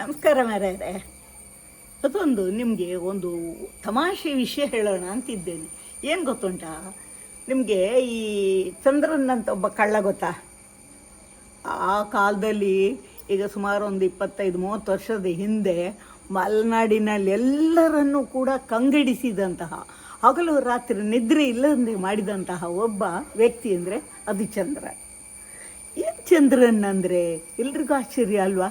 ನಮಸ್ಕಾರ ಮಾರಾಯ್ರೆ. ಅದೊಂದು ನಿಮಗೆ ಒಂದು ತಮಾಷೆ ವಿಷಯ ಹೇಳೋಣ ಅಂತಿದ್ದೇನೆ. ಏನು ಗೊತ್ತುಂಟ? ನಿಮಗೆ ಈ ಚಂದ್ರನ್ ಅಂತ ಒಬ್ಬ ಕಳ್ಳ ಗೊತ್ತಾ? ಆ ಕಾಲದಲ್ಲಿ ಈಗ ಸುಮಾರು ಒಂದು ಇಪ್ಪತ್ತೈದು, ಮೂವತ್ತು ವರ್ಷದ ಹಿಂದೆ ಮಲೆನಾಡಿನಲ್ಲಿ ಎಲ್ಲರನ್ನೂ ಕೂಡ ಕಂಗಡಿಸಿದಂತಹ, ಹಗಲು ರಾತ್ರಿ ನಿದ್ರೆ ಇಲ್ಲದೆ ಮಾಡಿದಂತಹ ಒಬ್ಬ ವ್ಯಕ್ತಿ ಅಂದರೆ ಅದು ಚಂದ್ರ ಏನು ಚಂದ್ರನ್ ಅಂದರೆ? ಎಲ್ರಿಗೂ ಆಶ್ಚರ್ಯ ಅಲ್ವಾ?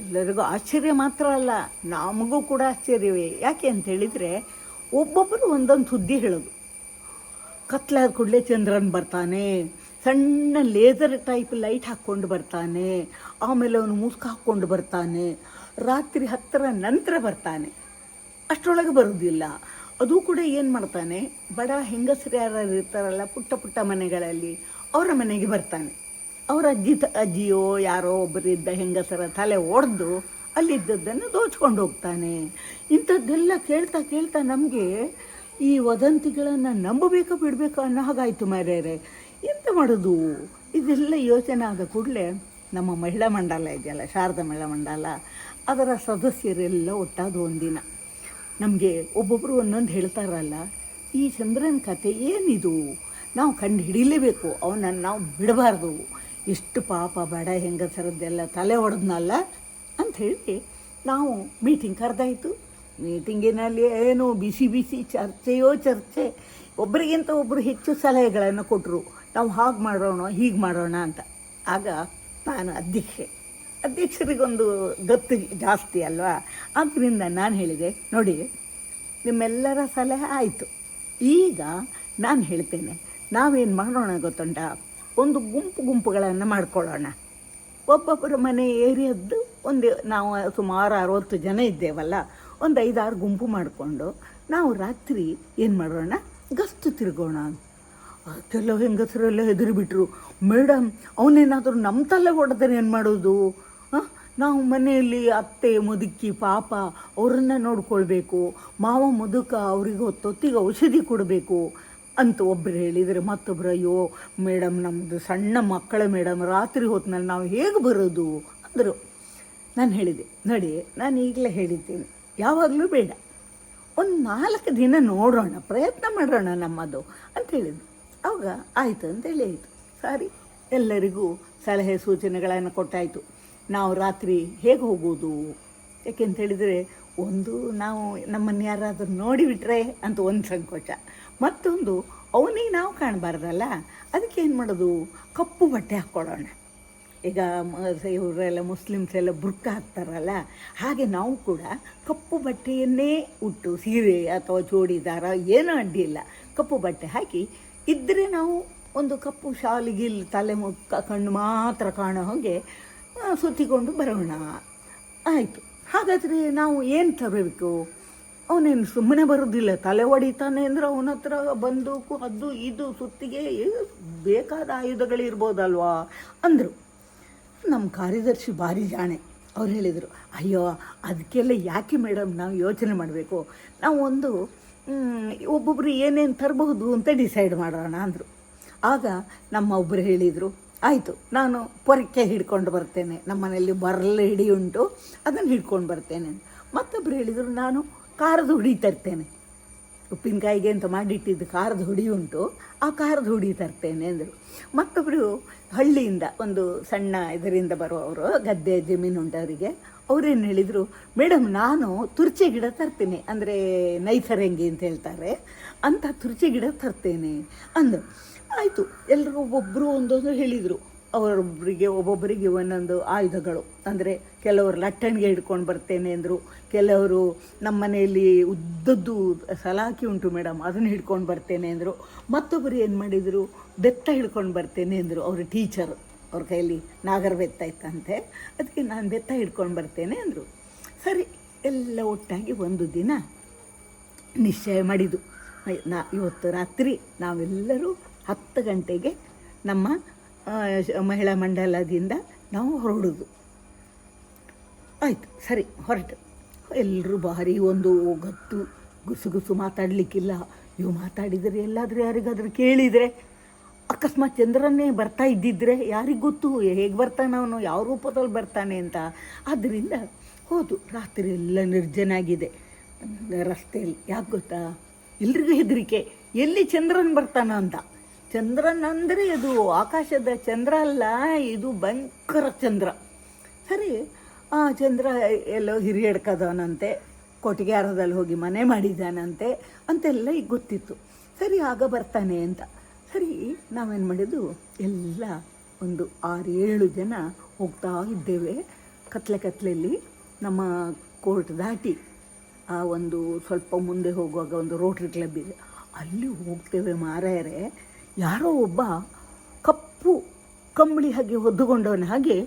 ಎಲ್ಲರಿಗೂ ಆಶ್ಚರ್ಯ ಮಾತ್ರ ಅಲ್ಲ, ನಮಗೂ ಕೂಡ ಆಶ್ಚರ್ಯವೇ. ಯಾಕೆ ಅಂತ ಹೇಳಿದರೆ, ಒಬ್ಬೊಬ್ಬರು ಒಂದೊಂದು ಸುದ್ದಿ ಹೇಳೋದು. ಕತ್ಲಾದ ಕೂಡಲೇ ಚಂದ್ರನ್ ಬರ್ತಾನೆ, ಸಣ್ಣ ಲೇಸರ್ ಟೈಪ್ ಲೈಟ್ ಹಾಕ್ಕೊಂಡು ಬರ್ತಾನೆ, ಆಮೇಲೆ ಅವನು ಮುಸ್ಕ ಹಾಕ್ಕೊಂಡು ಬರ್ತಾನೆ, ರಾತ್ರಿ ಹತ್ತರ ನಂತರ ಬರ್ತಾನೆ. ಅಷ್ಟರೊಳಗೆ ಬರೋದಿಲ್ಲ ಅದು ಕೂಡ ಏನು ಮಾಡ್ತಾನೆ, ಬಡ ಹೆಂಗಸರು ಯಾರು ಇರ್ತಾರಲ್ಲ ಪುಟ್ಟ ಪುಟ್ಟ ಮನೆಗಳಲ್ಲಿ, ಅವರ ಮನೆಗೆ ಬರ್ತಾನೆ. ಅವರ ಅಜ್ಜಿ ಅಜ್ಜಿಯೋ ಯಾರೋ ಒಬ್ಬರಿದ್ದ ಹೆಂಗಸರ ತಲೆ ಒಡೆದು ಅಲ್ಲಿದ್ದದ್ದನ್ನು ದೋಚ್ಕೊಂಡು ಹೋಗ್ತಾನೆ. ಇಂಥದ್ದೆಲ್ಲ ಕೇಳ್ತಾ ಕೇಳ್ತಾ ನಮಗೆ ಈ ವದಂತಿಗಳನ್ನು ನಂಬಬೇಕಾ ಬಿಡಬೇಕಾ ಅನ್ನೋ ಹಾಗಾಯಿತು ಮಾರ್ಯಾರೆ ಎಂತ ಮಾಡೋದು? ಇದೆಲ್ಲ ಯೋಚನೆ ಆದ ಕೂಡಲೇ ನಮ್ಮ ಮಹಿಳಾ ಮಂಡಲ ಇದೆಯಲ್ಲ, ಶಾರದಾ ಮಹಿಳಾ ಮಂಡಲ, ಅದರ ಸದಸ್ಯರೆಲ್ಲ ಒಟ್ಟಾದ ಒಂದಿನ. ನಮಗೆ ಒಬ್ಬೊಬ್ಬರು ಒಂದೊಂದು ಹೇಳ್ತಾರಲ್ಲ, ಈ ಚಂದ್ರನ ಕತೆ ಏನಿದು? ನಾವು ಕಂಡು ಹಿಡಿಲೇಬೇಕು, ಅವನನ್ನು ನಾವು ಬಿಡಬಾರ್ದು. ಎಷ್ಟು ಪಾಪ, ಬಡ, ಹೆಂಗಸರದ್ದೆಲ್ಲ ತಲೆ ಹೊಡೆದ್ನಲ್ಲ ಅಂಥೇಳಿ ನಾವು ಮೀಟಿಂಗ್ ಕರೆದಾಯಿತು. ಮೀಟಿಂಗಿನಲ್ಲಿ ಏನು ಬಿಸಿ ಬಿಸಿ ಚರ್ಚೆಯೋ ಚರ್ಚೆ. ಒಬ್ಬರಿಗಿಂತ ಒಬ್ಬರು ಹೆಚ್ಚು ಸಲಹೆಗಳನ್ನು ಕೊಟ್ಟರು ನಾವು ಹಾಗೆ ಮಾಡೋಣ, ಹೀಗೆ ಮಾಡೋಣ ಅಂತ. ಆಗ ನಾನು ಅಧ್ಯಕ್ಷೆ. ಅಧ್ಯಕ್ಷರಿಗೊಂದು ಗತ್ತು ಜಾಸ್ತಿ ಅಲ್ವಾ? ಆದ್ದರಿಂದ ನಾನು ಹೇಳಿದೆ, ನೋಡಿ, ನಿಮ್ಮೆಲ್ಲರ ಸಲಹೆ ಆಯಿತು. ಈಗ ನಾನು ಹೇಳ್ತೇನೆ, ನಾವೇನು ಮಾಡೋಣ ಗೊತ್ತುಂಟ? ಒಂದು ಗುಂಪು ಗುಂಪುಗಳನ್ನು ಮಾಡ್ಕೊಳ್ಳೋಣ. ಒಬ್ಬೊಬ್ಬರ ಮನೆ ಏರಿಯದ್ದು ಒಂದು ನಾವು ಸುಮಾರು ಅರವತ್ತು ಜನ ಇದ್ದೇವಲ್ಲ, ಒಂದು ಐದಾರು ಗುಂಪು ಮಾಡಿಕೊಂಡು ನಾವು ರಾತ್ರಿ ಏನು ಮಾಡೋಣ? ಗಸ್ತು ತಿರುಗೋಣ ಕೆಲವು ಹೆಂಗಸರೆಲ್ಲ ಹೆದರಿಬಿಟ್ರು ಮೇಡಮ್ ಅವನೇನಾದರೂ ನಮ್ಮ ತಲೆ ಹೊಡೆದ್ರೆ ಏನು ಮಾಡೋದು? ನಾವು ಮನೆಯಲ್ಲಿ ಅತ್ತೆ, ಮುದುಕಿ, ಪಾಪ ಅವರನ್ನ ನೋಡ್ಕೊಳ್ಬೇಕು. ಮಾವ, ಮುದುಕ ಅವರಿಗೆ ಹೊತ್ತೊತ್ತಿಗೆ ಔಷಧಿ ಕೊಡಬೇಕು. ಅಂತ ಒಬ್ಬರು ಹೇಳಿದರೆ ಮತ್ತೊಬ್ಬರು ಅಯ್ಯೋ ಮೇಡಮ್ ನಮ್ಮದು ಸಣ್ಣ ಮಕ್ಕಳ ಮೇಡಮ್ ರಾತ್ರಿ ಹೊತ್ತಿನಲ್ಲಿ ನಾವು ಹೇಗೆ ಬರೋದು? ಅಂದರು. ನಾನು ಹೇಳಿದೆ, ನೋಡಿ, ನಾನು ಈಗಲೇ ಹೇಳಿದ್ದೀನಿ, ಯಾವಾಗಲೂ ಬೇಡ. ಒಂದು ನಾಲ್ಕು ದಿನ ನೋಡೋಣ, ಪ್ರಯತ್ನ ಮಾಡೋಣ ನಮ್ಮದು, ಅಂತ ಹೇಳಿದ್ದು ಆವಾಗ ಆಯಿತು ಅಂತೇಳಿ ಆಯಿತು. ಸಾರಿ, ಎಲ್ಲರಿಗೂ ಸಲಹೆ ಸೂಚನೆಗಳನ್ನು ಕೊಟ್ಟಾಯಿತು. ನಾವು ರಾತ್ರಿ ಹೇಗೆ ಹೋಗೋದು? ಯಾಕೆಂತ ಹೇಳಿದರೆ ಒಂದು ನಾವು ನಮ್ಮನ್ನು ಯಾರಾದರೂ ನೋಡಿಬಿಟ್ರೆ ಅಂತ ಒಂದು ಸಂಕೋಚ. ಮತ್ತೊಂದು ಅವನಿಗೆ ನಾವು ಕಾಣಬಾರ್ದಲ್ಲ? ಅದಕ್ಕೆ ಏನು ಮಾಡೋದು? ಕಪ್ಪು ಬಟ್ಟೆ ಹಾಕ್ಕೊಳ್ಳೋಣ. ಈಗ ಇವರೆಲ್ಲ ಮುಸ್ಲಿಮ್ಸ್ ಎಲ್ಲ ಬುರ್ಕ ಹಾಕ್ತಾರಲ್ಲ? ಹಾಗೆ ನಾವು ಕೂಡ ಕಪ್ಪು ಬಟ್ಟೆಯನ್ನೇ ಉಟ್ಟು, ಸೀರೆ ಅಥವಾ ಚೂಡಿದಾರ ಏನೂ ಅಡ್ಡಿಯಿಲ್ಲ ಕಪ್ಪು ಬಟ್ಟೆ ಹಾಕಿ ಇದ್ದರೆ ನಾವು ಒಂದು ಕಪ್ಪು ಶಾಲಿಗಿಲ್ ತಲೆ ಮುಖ ಕಣ್ಣು ಮಾತ್ರ ಕಾಣೋ ಹಾಗೆ ಸುತ್ತಿಕೊಂಡು ಬರೋಣ. ಆಯಿತು. ಹಾಗಾದರೆ ನಾವು ಏನು ತರಬೇಕು? ಅವನೇನು ಸುಮ್ಮನೆ ಬರೋದಿಲ್ಲ, ತಲೆ ಒಡಿತಾನೆ ಅಂದರೆ ಅವನ ಹತ್ರ ಬಂದೂಕು, ಅದು, ಇದು, ಸುತ್ತಿಗೆ ಬೇಕಾದ ಆಯುಧಗಳಿರ್ಬೋದಲ್ವಾ? ಅಂದರು. ನಮ್ಮ ಕಾರ್ಯದರ್ಶಿ ಭಾರಿ ಜಾಣೆ. ಅವ್ರು ಹೇಳಿದರು, ಅಯ್ಯೋ ಅದಕ್ಕೆಲ್ಲ ಯಾಕೆ ಮೇಡಮ್ ನಾವು ಯೋಚನೆ ಮಾಡಬೇಕು? ನಾವು ಒಂದು ಒಬ್ಬೊಬ್ಬರು ಏನೇನು ತರಬಹುದು ಅಂತ ಡಿಸೈಡ್ ಮಾಡೋಣ, ಅಂದರು. ಆಗ ನಮ್ಮ ಒಬ್ಬರು ಹೇಳಿದರು ಆಯಿತು, ನಾನು ಪೊರಕೆ ಹಿಡ್ಕೊಂಡು ಬರ್ತೇನೆ. ನಮ್ಮ ಮನೆಯಲ್ಲಿ ಬರಲ ಹಿಡಿ ಉಂಟು, ಅದನ್ನು ಹಿಡ್ಕೊಂಡು ಬರ್ತೇನೆ ಮತ್ತೊಬ್ಬರು ಹೇಳಿದರು, ನಾನು ಖಾರದ ಹುಡಿ ತರ್ತೇನೆ. ಉಪ್ಪಿನಕಾಯಿಗೆ ಅಂತ ಮಾಡಿಟ್ಟಿದ್ದು ಖಾರದ ಹುಡಿ ಉಂಟು, ಆ ಖಾರದ ಹುಡಿ ತರ್ತೇನೆ ಅಂದರು. ಮತ್ತೊಬ್ಬರು ಹಳ್ಳಿಯಿಂದ, ಒಂದು ಸಣ್ಣ ಇದರಿಂದ ಬರುವವರು, ಗದ್ದೆ ಜಮೀನು ಉಂಟವರಿಗೆ ಅವರೇನು ಹೇಳಿದರು ಮೇಡಮ್ ನಾನು ತುರ್ಚೆ ಗಿಡ ತರ್ತೇನೆ. ಅಂದರೆ ನೈಸರಂಗಿ ಅಂತ ಹೇಳ್ತಾರೆ. ಅಂಥ ತುರ್ಚೆ ಗಿಡ ತರ್ತೇನೆ. ಅಂದರು ಆಯಿತು. ಎಲ್ಲರೂ ಒಬ್ಬೊಬ್ಬರು ಒಂದೊಂದು ಹೇಳಿದರು. ಅವರೊಬ್ಬರಿಗೆ ಒಬ್ಬೊಬ್ಬರಿಗೆ ಒಂದೊಂದು ಆಯುಧಗಳು. ಅಂದರೆ, ಕೆಲವರು ಲಟ್ಟಣಿಗೆ ಹಿಡ್ಕೊಂಡು ಬರ್ತೇನೆ ಅಂದರು. ಕೆಲವರು ನಮ್ಮ ಮನೆಯಲ್ಲಿ ಉದ್ದದ್ದು ಸಲಾಕಿ ಉಂಟು ಮೇಡಮ್ ಅದನ್ನು ಹಿಡ್ಕೊಂಡು ಬರ್ತೇನೆ ಅಂದರು. ಮತ್ತೊಬ್ಬರು ಏನು ಮಾಡಿದರು? ಬೆತ್ತ ಹಿಡ್ಕೊಂಡು ಬರ್ತೇನೆ ಅಂದರು, ಅವರು ಟೀಚರು. ಅವ್ರ ಕೈಯಲ್ಲಿ ನಾಗರ ಬೆತ್ತ ಇತ್ತಂತೆ. ಅದಕ್ಕೆ ನಾನು ಬೆತ್ತ ಹಿಡ್ಕೊಂಡು ಬರ್ತೇನೆ ಅಂದರು. ಸರಿ, ಎಲ್ಲ ಒಟ್ಟಾಗಿ ಒಂದು ದಿನ ನಿಶ್ಚಯ ಮಾಡಿದ್ದು. ನಾ ಇವತ್ತು ರಾತ್ರಿ ನಾವೆಲ್ಲರೂ ಹತ್ತು ಗಂಟೆಗೆ ನಮ್ಮ ಮಹಿಳಾ ಮಂಡಲದಿಂದ ನಾವು ಹೊರಡೋದು. ಆಯಿತು, ಸರಿ, ಹೊರಟು. ಎಲ್ಲರೂ ಭಾರಿ ಒಂದು ಗತ್ತು, ಗುಸು ಗುಸು ಮಾತಾಡಲಿಕ್ಕಿಲ್ಲ. ಇವು ಮಾತಾಡಿದರೆ ಎಲ್ಲಾದರೂ ಯಾರಿಗಾದರೂ ಕೇಳಿದರೆ ಅಕಸ್ಮಾತ್ ಚಂದ್ರನೇ ಬರ್ತಾ ಇದ್ದಿದ್ರೆ ಯಾರಿಗೆ ಗೊತ್ತು? ಹೇಗೆ ಬರ್ತಾನೆ ಅವನು? ಯಾವ ರೂಪದಲ್ಲಿ ಬರ್ತಾನೆ ಅಂತ. ಆದ್ದರಿಂದ ಹೌದು, ರಾತ್ರಿ ಎಲ್ಲ ನಿರ್ಜನಾಗಿದೆ ರಸ್ತೆಯಲ್ಲಿ, ಯಾಕೆ ಗೊತ್ತಾ? ಎಲ್ರಿಗೂ ಹೆದರಿಕೆ. ಎಲ್ಲಿ ಚಂದ್ರನ್ ಬರ್ತಾನ ಅಂತ. ಚಂದ್ರನ್ ಅಂದರೆ ಇದು ಆಕಾಶದ ಚಂದ್ರ ಅಲ್ಲ, ಇದು ಭಯಂಕರ ಚಂದ್ರ. ಸರಿ, ಆ ಚಂದ್ರ ಎಲ್ಲೋ ಹಿರಿಯಡ್ಕದವನಂತೆ ಕೊಟ್ಟಿಗೆಹಾರದಲ್ಲಿ ಹೋಗಿ ಮನೆ ಮಾಡಿದ್ದಾನಂತೆ ಅಂತೆಲ್ಲ ಈಗ ಗೊತ್ತಿತ್ತು. ಸರಿ, ಆಗ ಬರ್ತಾನೆ ಅಂತ. ಸರಿ, ನಾವೇನು ಮಾಡಿದ್ದು? ಎಲ್ಲ ಒಂದು ಆರು ಏಳು ಜನ ಹೋಗ್ತಾ ಇದ್ದೇವೆ. ಕತ್ಲೆ ಕತ್ಲೆಯಲ್ಲಿ ನಮ್ಮ ಕೋರ್ಟ್ ದಾಟಿ ಆ ಒಂದು ಸ್ವಲ್ಪ ಮುಂದೆ ಹೋಗುವಾಗ ಒಂದು ರೋಟ್ರಿ ಕ್ಲಬ್ ಇದೆ. ಅಲ್ಲಿ ಹೋಗ್ತೇವೆ ಮಾರಾಯರೆ ಯಾರೋ ಒಬ್ಬ ಕಪ್ಪು ಕಂಬಳಿ ಹಾಗೆ ಹೊದ್ದುಕೊಂಡವನ ಹಾಗೆ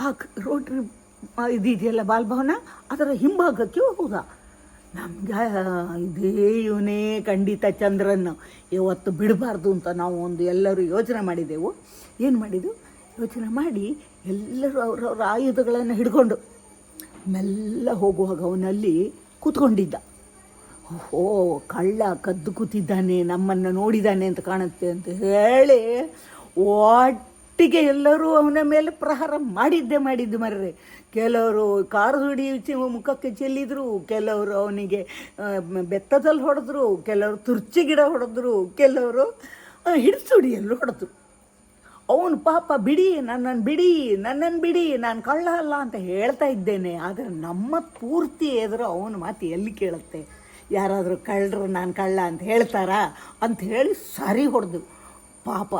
ಆ ರೋಟ್ರಿ ಇದಿದೆಯಲ್ಲ ಬಾಲ್ಭವನ? ಅದರ ಹಿಂಭಾಗಕ್ಕೆ ಹೋದ. ನಮ್ಗೆ ಇದೇ ಇವನೇ ಖಂಡಿತ ಚಂದ್ರನ ಇವತ್ತು ಬಿಡಬಾರ್ದು ಅಂತ ನಾವು ಒಂದು ಎಲ್ಲರೂ ಯೋಚನೆ ಮಾಡಿದೆವು. ಏನು ಮಾಡಿದ್ದು? ಯೋಚನೆ ಮಾಡಿ ಎಲ್ಲರೂ ಅವರವ್ರ ಆಯುಧಗಳನ್ನು ಹಿಡ್ಕೊಂಡು ಮೆಲ್ಲ ಹೋಗುವಾಗ ಅವನಲ್ಲಿ ಕೂತ್ಕೊಂಡಿದ್ದ. ಓಹೋ, ಕಳ್ಳ ಕದ್ದು ಕೂತಿದ್ದಾನೆ, ನಮ್ಮನ್ನು ನೋಡಿದ್ದಾನೆ ಅಂತ ಕಾಣುತ್ತೆ ಅಂತ ಹೇಳಿ ಒಟ್ಟಿಗೆ ಎಲ್ಲರೂ ಅವನ ಮೇಲೆ ಪ್ರಹಾರ ಮಾಡಿದ್ದೆ ಮಾಡಿದ್ದು ಮರ್ರೆ. ಕೆಲವರು ಕಾರು ಹುಡಿ ಮುಖಕ್ಕೆ ಚೆಲ್ಲಿದ್ರು, ಕೆಲವರು ಅವನಿಗೆ ಬೆತ್ತದಲ್ಲಿ ಹೊಡೆದ್ರು, ಕೆಲವರು ತುರ್ಚಿ ಗಿಡ ಹೊಡೆದ್ರು, ಕೆಲವರು ಹಿಡಿಸುಡಿಯಲ್ಲಿ ಹೊಡೆದ್ರು. ಅವನು ಪಾಪ, ಬಿಡಿ ನನ್ನನ್ನು ಬಿಡಿ ನನ್ನನ್ನು ಬಿಡಿ, ನಾನು ಕಳ್ಳ ಅಲ್ಲ ಅಂತ ಹೇಳ್ತಾ ಇದ್ದೇನೆ, ಆದರೆ ನಮ್ಮ ಪೂರ್ತಿ ಎದುರು ಅವನ ಮಾತು ಎಲ್ಲಿ ಕೇಳುತ್ತೆ? ಯಾರಾದರೂ ಕಳ್ಳರು ನಾನು ಕಳ್ಳ ಅಂತ ಹೇಳ್ತಾರಾ? ಅಂತ ಹೇಳಿ ಸರಿ ಹೊಡೆದು. ಪಾಪ,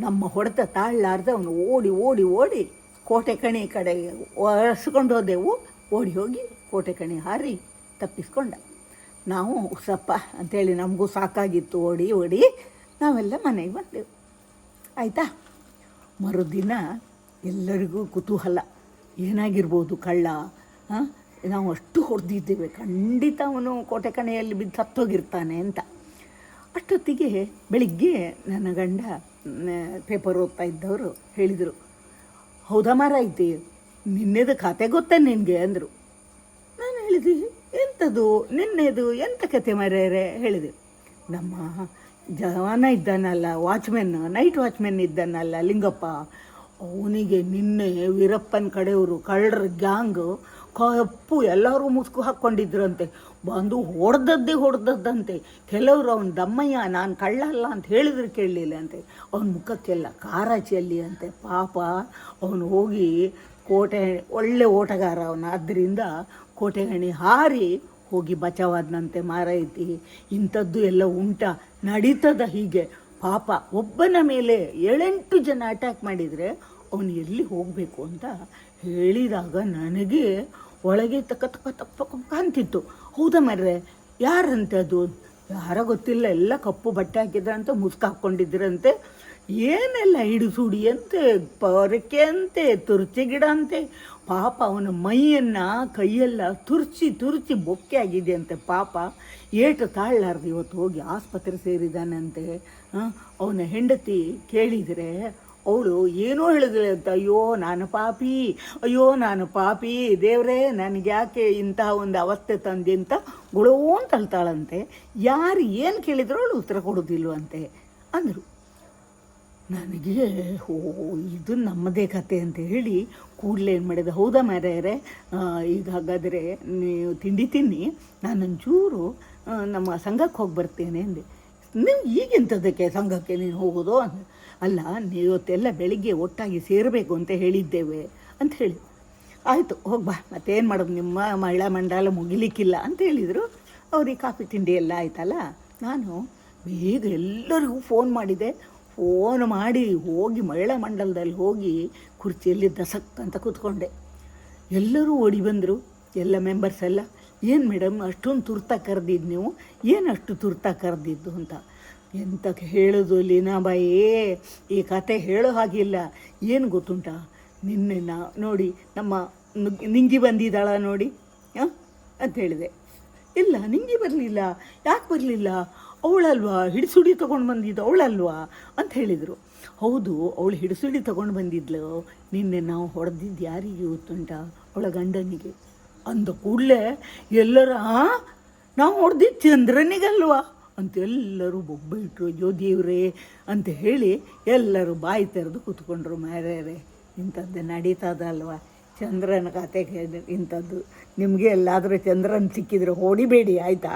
ನಮ್ಮ ಹೊಡೆತ ತಾಳ್ಲಾರ್ದೆ ಅವನು ಓಡಿ ಓಡಿ ಓಡಿ ಕೋಟೆ ಕಣಿ ಕಡೆ ಒರೆಸ್ಕೊಂಡು ಹೋದೆವು. ಓಡಿ ಹೋಗಿ ಕೋಟೆ ಕಣಿ ಹಾರಿ ತಪ್ಪಿಸ್ಕೊಂಡ. ನಾವು ಉಸಪ್ಪ ಅಂಥೇಳಿ ನಮಗೂ ಸಾಕಾಗಿತ್ತು. ಓಡಿ ಓಡಿ ನಾವೆಲ್ಲ ಮನೆಗೆ ಬಂದೆವು. ಆಯಿತಾ? ಮರುದಿನ ಎಲ್ಲರಿಗೂ ಕುತೂಹಲ. ಏನಾಗಿರ್ಬೋದು ಕಳ್ಳ? ನಾವು ಅಷ್ಟು ಹೊಡೆದಿದ್ದೇವೆ. ಖಂಡಿತ ಅವನು ಕೋಟೆ ಕಣೆಯಲ್ಲಿ ಬಿದ್ದು ಸತ್ತೋಗಿರ್ತಾನೆ ಅಂತ. ಅಷ್ಟೊತ್ತಿಗೆ ಬೆಳಿಗ್ಗೆ ನನ್ನ ಗಂಡ ಪೇಪರ್ ಓದ್ತಾ ಇದ್ದವರು ಹೇಳಿದರು. ಹೌದಾ ಮಾರಾಯ್ತಿ? ನಿನ್ನೆದು ಖಾತೆ ಗೊತ್ತಾ ನಿನಗೆ ಅಂದರು. ನಾನು ಹೇಳಿದೆ ಎಂಥದ್ದು ನಿನ್ನೆದು ಎಂಥ ಕತೆ ಮಾರ್ಯಾರೆ ಹೇಳಿದೆ. ನಮ್ಮ ಜವಾನ ಇದ್ದಾನಲ್ಲ ವಾಚ್ಮೆನ್ ನೈಟ್ ವಾಚ್ಮೆನ್ ಇದ್ದಾನಲ್ಲ ಲಿಂಗಪ್ಪ. ಅವನಿಗೆ ನಿನ್ನೆ ವೀರಪ್ಪನ ಕಡೆಯವರು, ಕಳ್ಳರ ಗ್ಯಾಂಗ್ ಕಪ್ಪು ಎಲ್ಲರೂ ಮುಸ್ಕು ಹಾಕ್ಕೊಂಡಿದ್ರಂತೆ. ಬಂದು ಹೊಡೆದದ್ದೇ ಹೊಡೆದದ್ದಂತೆ. ಕೆಲವರು ಅವನ ದಮ್ಮಯ್ಯ, ನಾನು ಕಳ್ಳ ಅಲ್ಲ ಅಂತ ಹೇಳಿದ್ರೆ ಕೇಳಲಿಲ್ಲ ಅಂತೆ. ಅವನ ಮುಖಕ್ಕೆಲ್ಲ ಖಾರ ಚೆಲ್ಲಿ ಅಂತೆ. ಪಾಪ ಅವನು ಹೋಗಿ ಕೋಟೆ, ಒಳ್ಳೆ ಓಟಗಾರ ಅವನ. ಆದ್ದರಿಂದ ಕೋಟೆಗಣಿ ಹಾರಿ ಹೋಗಿ ಬಚಾವಾದನಂತೆ ಮಾರೈತಿ. ಇಂಥದ್ದು ಎಲ್ಲ ಉಂಟ, ನಡೀತದ ಹೀಗೆ. ಪಾಪ ಒಬ್ಬನ ಮೇಲೆ ಏಳೆಂಟು ಜನ ಅಟ್ಯಾಕ್ ಮಾಡಿದರೆ ಅವನು ಎಲ್ಲಿ ಹೋಗಬೇಕು ಅಂತ ಹೇಳಿದಾಗ ನನಗೆ ಒಳಗೆ ತಕ್ಕ ತಕ್ಕ ತಪ್ಪ ಅಂತಿತ್ತು. ಹೌದಾ ಮರ್ರೆ ಯಾರಂತೆ ಅದು ಯಾರ ಗೊತ್ತಿಲ್ಲ, ಎಲ್ಲ ಕಪ್ಪು ಬಟ್ಟೆ ಹಾಕಿದ್ರಂತೆ, ಮುಸ್ಕ ಹಾಕ್ಕೊಂಡಿದ್ರಂತೆ. ಏನೆಲ್ಲ ಹಿಡಿಸುಡಿ ಅಂತೆ ಪೊರಕೆ ಅಂತೆ ತುರ್ಚಿ ಗಿಡ ಅಂತೆ ಪಾಪ ಅವನ ಮೈಯನ್ನು, ಕೈಯೆಲ್ಲ ತುರ್ಚಿ ತುರ್ಚಿ ಬೊಕ್ಕೆ ಆಗಿದೆ ಅಂತೆ ಪಾಪ. ಏಟು ತಾಳಲಾರ್ದು ಇವತ್ತು ಹೋಗಿ ಆಸ್ಪತ್ರೆ ಸೇರಿದಾನಂತೆ. ಅವನ ಹೆಂಡತಿ ಕೇಳಿದರೆ ಅವಳು ಏನೋ ಹೇಳಿದ್ರೆ ಅಂತ, ಅಯ್ಯೋ, ನಾನು ಪಾಪಿ, ಅಯ್ಯೋ, ನಾನು ಪಾಪಿ, ದೇವರೇ, ನನಗೆ ಯಾಕೆ ಇಂತಹ ಒಂದು ಅವಸ್ಥೆ ತಂದೆ ಅಂತ ಗುಳೋ ಅಂತ ಅಳ್ತಾಳಂತೆ ಯಾರು ಏನು ಕೇಳಿದ್ರು ಅವಳು ಉತ್ತರ ಕೊಡೋದಿಲ್ವಂತೆ, ಅಂದರು. ನನಗೆ, ಓ, ಇದು ನಮ್ಮದೇ ಕತೆ ಅಂತ ಹೇಳಿ ಕೂಡಲೇ ಏನು ಮಾಡಿದೆ, ಹೌದಾ ಮಾರ್ಯಾರೆ ಈಗ ಹಾಗಾದರೆ ನೀವು ತಿಂಡಿ ತಿನ್ನಿ ನಾನೊಂಚೂರು ನಮ್ಮ ಸಂಘಕ್ಕೆ ಹೋಗಿ ಬರ್ತೇನೆ ಅಂದೆ. ನೀವು ಈಗೆಂಥದ್ದಕ್ಕೆ ಸಂಘಕ್ಕೆ ನೀನು ಹೋಗೋದು? ಅಂದೆ. ಅಲ್ಲ ಇವತ್ತೆಲ್ಲ ಬೆಳಿಗ್ಗೆ ಒಟ್ಟಾಗಿ ಸೇರಬೇಕು ಅಂತ ಹೇಳಿದ್ದೇವೆ ಅಂತ ಹೇಳಿ ಆಯಿತು ಹೋಗ್ಬಾ ಮತ್ತೇನು ಮಾಡೋದು? ನಿಮ್ಮ ಮಹಿಳಾ ಮಂಡಲ ಮುಗಿಲಿಕ್ಕಿಲ್ಲ ಅಂತ ಹೇಳಿದರು. ಅವ್ರಿಗೆ ಕಾಫಿ ತಿಂಡಿ ಎಲ್ಲ ಆಯ್ತಲ್ಲ, ನಾನು ಬೇಗ ಎಲ್ಲರಿಗೂ ಫೋನ್ ಮಾಡಿದೆ. ಫೋನ್ ಮಾಡಿ ಹೋಗಿ ಮಹಿಳಾ ಮಂಡಲದಲ್ಲಿ ಹೋಗಿ ಕುರ್ಚಿಯಲ್ಲಿ ದಸಕ್ ಅಂತ ಕೂತ್ಕೊಂಡೆ. ಎಲ್ಲರೂ ಓಡಿ ಬಂದರು. ಎಲ್ಲ ಮೆಂಬರ್ಸ್ ಎಲ್ಲ, ಏನು ಮೇಡಮ್ ಅಷ್ಟೊಂದು ತುರ್ತಾಗಿ ಕರೆದಿದ್ದು ನೀವು? ಏನು ಅಷ್ಟು ತುರ್ತಾಗಿ ಕರೆದಿದ್ದು? ಅಂತ. ಎಂತಕ್ಕೆ ಹೇಳೋದು ಲೀನಾಬಾಯಿ? ಈ ಕತೆ ಹೇಳೋ ಹಾಗಿಲ್ಲ. ಏನು ಗೊತ್ತುಂಟ? ನಿನ್ನೆ ನಾ ನೋಡಿ ನಮ್ಮ ನಿಂಗಿ ಬಂದಿದ್ದಾಳ ನೋಡಿ, ಹಾಂ? ಅಂತ ಹೇಳಿದೆ. ಇಲ್ಲ, ನಿಂಗಿ ಬರಲಿಲ್ಲ. ಯಾಕೆ ಬರಲಿಲ್ಲ? ಅವಳಲ್ವಾ? ಹಿಡಿಸುಡಿ ತೊಗೊಂಡು ಬಂದಿದ್ದು ಅವಳಲ್ವಾ? ಅಂತ ಹೇಳಿದರು. ಹೌದು, ಅವಳು ಹಿಡಿಸುಡಿ ತೊಗೊಂಡು ಬಂದಿದ್ಲು. ನಿನ್ನೆ ನಾವು ಹೊಡೆದಿದ್ದು ಯಾರಿಗೆ ಗೊತ್ತುಂಟ? ಅವಳ ಗಂಡನಿಗೆ. ಅಂದ ಕೂಡಲೇ ಎಲ್ಲರ "ಆ? ನಾವು ಹೊಡೆದಿದ್ದು ಚಂದ್ರನಿಗಲ್ವಾ? ಅಂತ ಎಲ್ಲರೂ ಅಯ್ಯೋ ದೇವ್ರೇ ಅಂತ ಹೇಳಿ ಎಲ್ಲರೂ ಬಾಯಿ ತೆರೆದು ಕೂತ್ಕೊಂಡ್ರು ಮಾರ್ಯಾರೆ. ಇಂಥದ್ದು ನಡೀತದಲ್ವ? ಚಂದ್ರನ ಕತೆ ಇಂಥದ್ದು. ನಿಮಗೆ ಎಲ್ಲಾದರೂ ಚಂದ್ರನ ಸಿಕ್ಕಿದ್ರೆ ಹೊಡಿಬೇಡಿ, ಆಯಿತಾ?